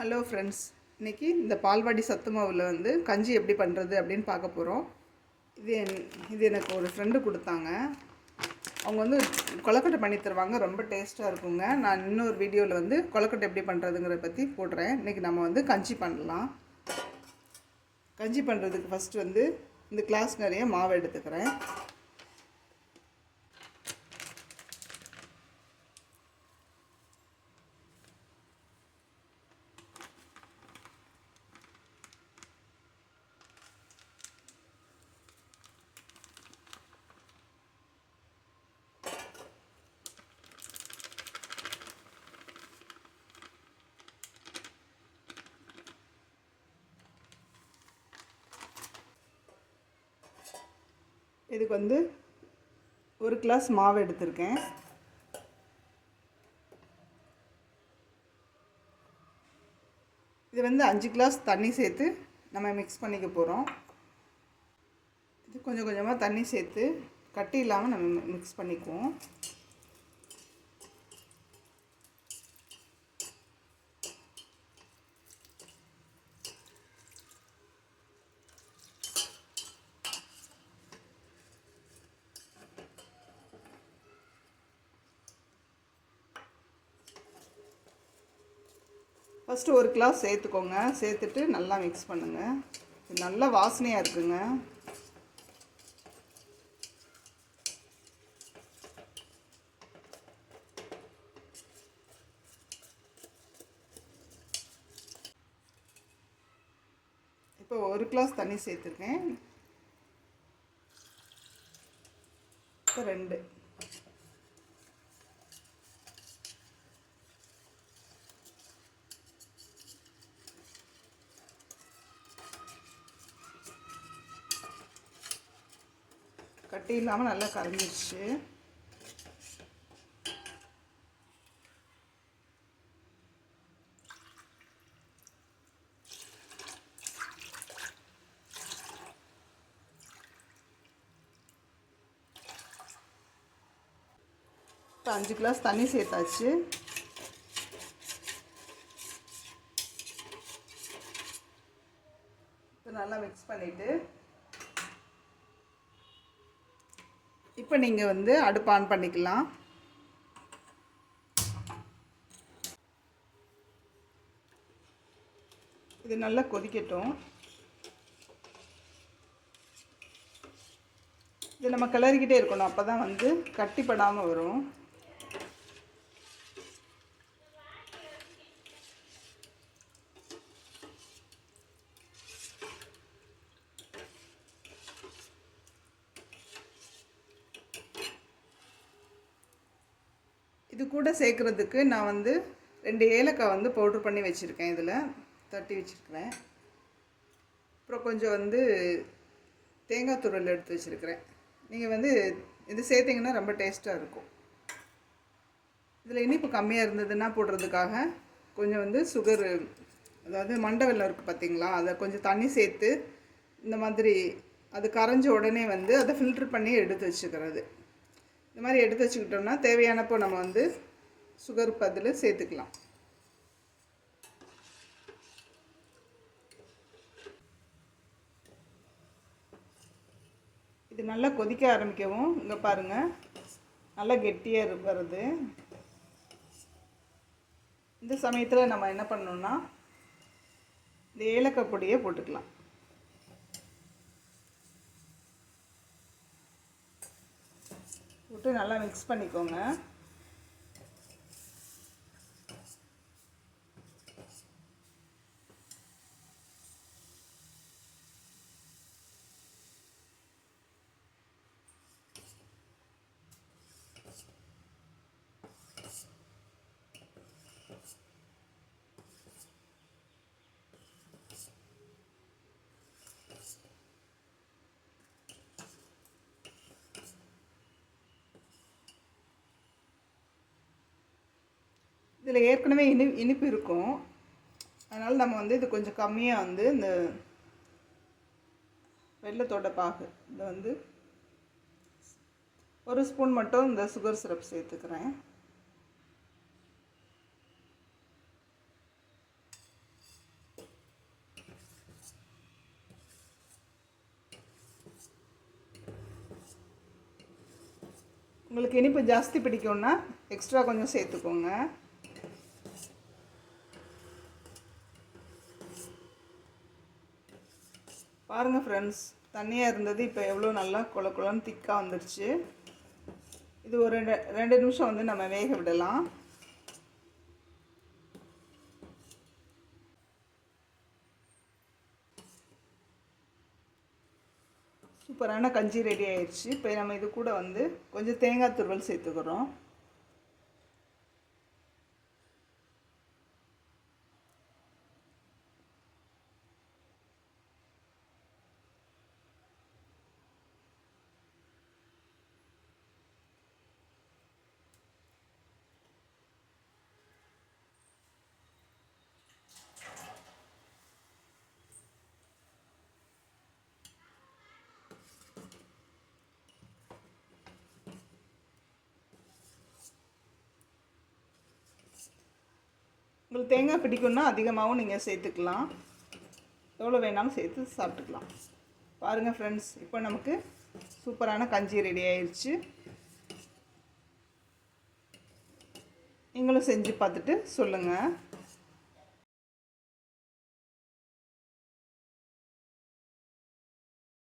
Hello friends இன்றைக்கி இந்த பால்வாடி சத்து மாவில் வந்து கஞ்சி எப்படி பண்ணுறது அப்படின்னு பார்க்க போகிறோம் இது என் இது எனக்கு ஒரு ஃப்ரெண்டு கொடுத்தாங்க. அவங்க வந்து கொலக்கட்டை பண்ணி தருவாங்க. ரொம்ப டேஸ்ட்டாக இருக்குங்க. நான் இன்னொரு வீடியோவில் வந்து கொலக்கட்டை எப்படி பண்ணுறதுங்கிறத பற்றி போடுறேன். இன்றைக்கி நம்ம வந்து கஞ்சி பண்ணலாம். கஞ்சி பண்ணுறதுக்கு ஃபஸ்ட்டு வந்து இந்த கிளாஸ் நிறைய மாவு எடுத்துக்கிறேன். இதுக்கு வந்து ஒரு கிளாஸ் மாவு எடுத்திருக்கேன். இது வந்து அஞ்சு கிளாஸ் தண்ணி சேர்த்து நம்ம மிக்ஸ் பண்ணிக்க போகிறோம் இது கொஞ்சம் கொஞ்சமாக தண்ணி சேர்த்து கட்டி இல்லாமல் நம்ம மிக்ஸ் பண்ணிக்குவோம். ஃபஸ்ட்டு ஒரு கிளாஸ் சேர்த்துக்கோங்க. சேர்த்துட்டு நல்லா மிக்ஸ் பண்ணுங்கள் இது நல்லா வாசனையாக இருக்குங்க. இப்போ ஒரு கிளாஸ் தண்ணி சேர்த்துருக்கேன். இப்போ ரெண்டு. கட்டி இல்லாமல் நல்லா கரைஞ்சிருச்சு. இப்போ அஞ்சு கிளாஸ் தண்ணி சேர்த்தாச்சு. இப்போ நல்லா மிக்ஸ் பண்ணிவிட்டு இப்போ நீங்கள் வந்து அடுப்பு ஆன் பண்ணிக்கலாம். இது நல்லா கொதிக்கட்டும். இது நம்ம கிளறிக்கிட்டே இருக்கணும். அப்போ தான் வந்து கட்டிப்படாமல் வரும். இது கூட சேர்க்குறதுக்கு நான் வந்து ரெண்டு ஏலக்காய் வந்து பவுட்ரு பண்ணி வச்சுருக்கேன் இதில். தட்டி வச்சுருக்கிறேன். அப்புறம் கொஞ்சம் வந்து தேங்காய் துருள் எடுத்து வச்சுருக்கிறேன். நீங்கள் வந்து இது சேர்த்திங்கன்னா ரொம்ப டேஸ்ட்டாக இருக்கும். இதில் இனிப்பு கம்மியாக இருந்ததுன்னா போடுறதுக்காக கொஞ்சம் வந்து சுகரு அதாவது மண்டை இருக்குது பார்த்தீங்களா அதை கொஞ்சம் தண்ணி சேர்த்து இந்த மாதிரி அது கரைஞ்ச உடனே வந்து அதை ஃபில்ட்ரு பண்ணி எடுத்து வச்சுக்கிறது. இந்த மாதிரி எடுத்து வச்சுக்கிட்டோம்னா தேவையானப்போ நம்ம வந்து சுகர் பதில் சேர்த்துக்கலாம். இது நல்லா கொதிக்க ஆரம்பிக்கவும். இங்கே பாருங்கள் நல்லா கெட்டியாக வருது. இந்த சமயத்தில் நம்ம என்ன பண்ணணும்னா இந்த ஏலக்காய் பொடியை போட்டுக்கலாம். விட்டு நல்லா மிக்ஸ் பண்ணிக்கோங்க. இதில் ஏற்கனவே இனி இனிப்பு இருக்கும். அதனால் நம்ம வந்து இது கொஞ்சம் கம்மியாக வந்து இந்த வெள்ளத்தோட பாகு இதை வந்து ஒரு ஸ்பூன் மட்டும் இந்த சுகர் சிரப் சேர்த்துக்கிறேன். உங்களுக்கு இனிப்பு ஜாஸ்தி பிடிக்கும்னா எக்ஸ்ட்ரா கொஞ்சம் சேர்த்துக்கோங்க. பாருங்கள் ஃப்ரெண்ட்ஸ் தண்ணியாக இருந்தது இப்போ எவ்வளோ நல்லா குள குளம் திக்காக வந்துடுச்சு இது ஒரு ரெண்டு ரெண்டு நிமிஷம் வந்து நம்ம வேக விடலாம். சூப்பரான கஞ்சி ரெடி ஆயிடுச்சு இப்போ நம்ம இது கூட வந்து கொஞ்சம் தேங்காய் துருவல் சேர்த்துக்கிறோம். உங்களுக்கு தேங்காய் பிடிக்கும்னா அதிகமாகவும் நீங்கள் சேர்த்துக்கலாம். எவ்வளோ வேணாலும் சேர்த்து சாப்பிட்டுக்கலாம். பாருங்கள் ஃப்ரெண்ட்ஸ் இப்போ நமக்கு சூப்பரான கஞ்சி ரெடி ஆயிடுச்சு நீங்களும் செஞ்சு பார்த்துட்டு சொல்லுங்கள்